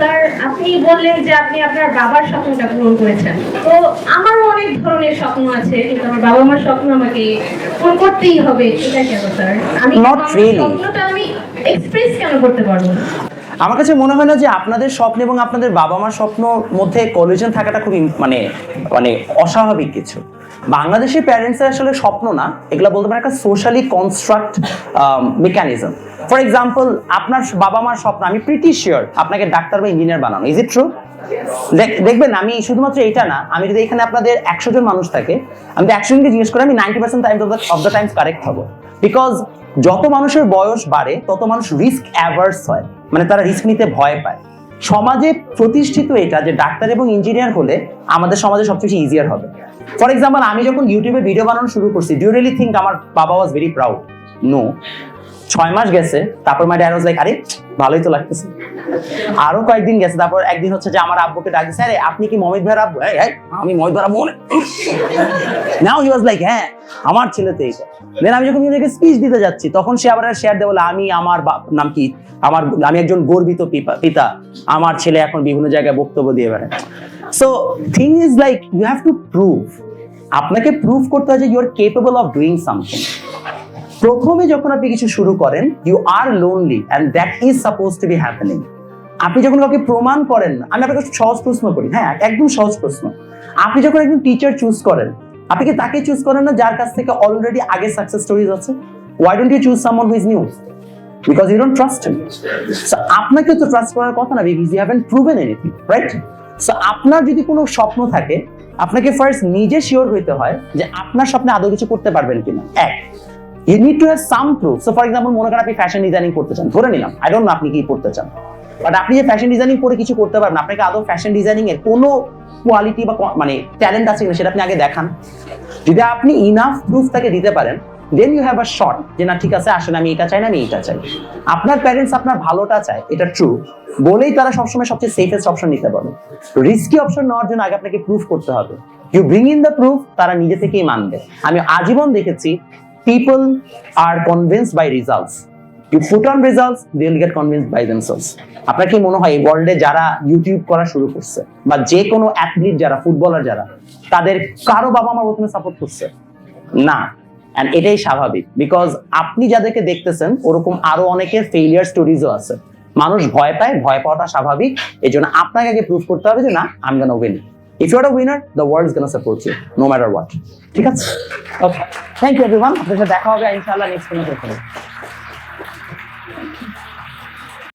Sir আপনি বললেন যে আপনি আপনার বাবার স্বপ্নটা পূরণ করেছেন। তো আমারও অনেক ধরনের স্বপ্ন আছে কিন্তু আমার বাবা মার স্বপ্ন আমাকে পূরণ করতেই হবে এটা কেন স্যার? আমি. স্বপ্নটা আমি এক্সপ্রেস কেন করতে পারব না? আমার কাছে মনে হয় না যে আপনাদের স্বপ্ন এবং আপনাদের বাবা মার স্বপ্ন মধ্যে কলিশন থাকাটা খুবই মানে মানে অস্বাভাবিক কিছু। বাংলাদেশের প্যারেন্টসের আসলে স্বপ্ন না, এগুলো বলতে পারেন একটা socially construct mechanism for example আপনার বাবা মার স্বপ্ন, আমি প্রিটি শিওর আপনাকে ডাক্তার বা ইঞ্জিনিয়ার বানানো। ইজ ইট ট্রু দেখবেন, আমি শুধুমাত্র এটা না, আমি যদি এখানে আপনাদের একশো জন মানুষ থাকে, আমি তো একশো জনকে জিজ্ঞেস করে, আমি ninety percent time of the times correct হব। বিকজ যত মানুষের বয়স বাড়ে, তত মানুষ রিস্ক অ্যাভার্স হয়। মানে তারা রিস্ক নিতে ভয় পায়। সমাজে প্রতিষ্ঠিত এটা যে ডাক্তার এবং ইঞ্জিনিয়ার হলে আমাদের সমাজে সবচেয়ে ইজিয়ার হবে। ফর এক্সাম্পল আমি যখন ইউটিউবে ভিডিও বানানো শুরু করছি ডিউ রিয়েলি থিঙ্ক আমার বাবা ওয়াজ ভেরি প্রাউড নো ছয় মাস গেছে তারপর মাই ড্যাড লাইক আরে ভালোই তো লাগতেছে। আরও কয়েকদিন গেছে তারপর একদিন হচ্ছে যে আমার আব্বুকে ডাক দিছে আরে আপনি কি মমিত ভাইয়ের আব্বু? এই, আমি মমিত ভাইয়ের আব্বু নাও হি ওয়াজ লাইক হ্যাঁ আমার ছেলে তো এইটা দেন আমি যখন ইউনিকে স্পিচ দিতে যাচ্ছি তখন সে আবার শেয়ার দেয় বলে আমি আমার বাপ নাম কি? আমার আমি একজন গর্বিত পিতা। আমার ছেলে এখন বিভিন্ন জায়গায় বক্তব্য দিয়ে বেড়ায়। So thing is like you have to prove আপনাকে প্রুভ করতে হয় যে you are capable of doing something প্রথমে যখন আপনি কিছু শুরু করেন you are lonely and that is suppose to be happening আপনি যখন কাউকে প্রমাণ করেন আমি আপনাকে সহজ প্রশ্ন করি হ্যাঁ একদম সহজ প্রশ্ন। আপনি যখন একজন টিচার চুজ করেন, আপনি কি তাকে চুজ করেন না যার কাছ থেকে অলরেডি আগে সাকসেস স্টোরিজ আছে? Why don't you choose someone who is new because you don't trust him so আপনাকে তো ট্রাস্ট করার কথা না because you haven't proven anything right so আপনার যদি কোনো স্বপ্ন থাকে, আপনাকে ফার্স্ট নিজে শিওর হইতে হয় যে আপনার স্বপ্নে আদৌ কিছু করতে পারবেন কিনা। এক you need to have some proof so for example মনে করেন আপনি ফ্যাশন ডিজাইনিং করতে চান। ধরে নিলাম আই ডোন্ট নো আপনি কি করতে চান। বাট আপনি যে ফ্যাশন ডিজাইনিং করে কিছু করতে পারবেন আপনাকে আদৌ ফ্যাশন ডিজাইনিং এর কোনো কোয়ালিটি বা মানে ট্যালেন্ট আছে কিনা সেটা আপনি আগে দেখান। যদি আপনি ইনাফ প্রুফ তাকে দিতে পারেন then you have a shot যে না, ঠিক আছে, আসলে আমি এটা চাই না, আমি এটা চাই। আপনার প্যারেন্টস আপনার ভালোটা চায়, এটা ট্রু বলেই তারা সবসময় সবচেয়ে সেফেস্ট অপশন নিতে পারে রিস্কি অপশন নেওয়ার জন্য আগে আপনাকে প্রুফ করতে হবে। You bring in the proof তারা নিজে থেকেই মানবে। আমি আজীবন দেখেছি people are convinced by results you put on results they will get convinced by themselves আপনার কি মনে হয় এই ওয়ার্ল্ডে যারা ইউটিউব করা শুরু করছে, বা যে কোনো অ্যাথলিট যারা ফুটবলার যারা, তাদের কারও বাবা মা প্রথমে সাপোর্ট করছে? না। এন্ড এটাই স্বাভাবিক বিকজ আপনি যাদেরকে দেখতেছেন, ওরকম আরও অনেকের ফেলিয়ার স্টোরিজও আছে। মানুষ ভয় পায়, ভয় পাওয়াটা স্বাভাবিক এই জন্য আপনাকে আগে প্রুভ করতে হবে যে না আমি gonna win if you are a winner the world is gonna support you no matter what ঠিক আছে? ওকে থ্যাংক ইউ এভরিওয়ান আপনাদের সাথে দেখা হবে, ইনশাআল্লাহ নেক্সট কোনো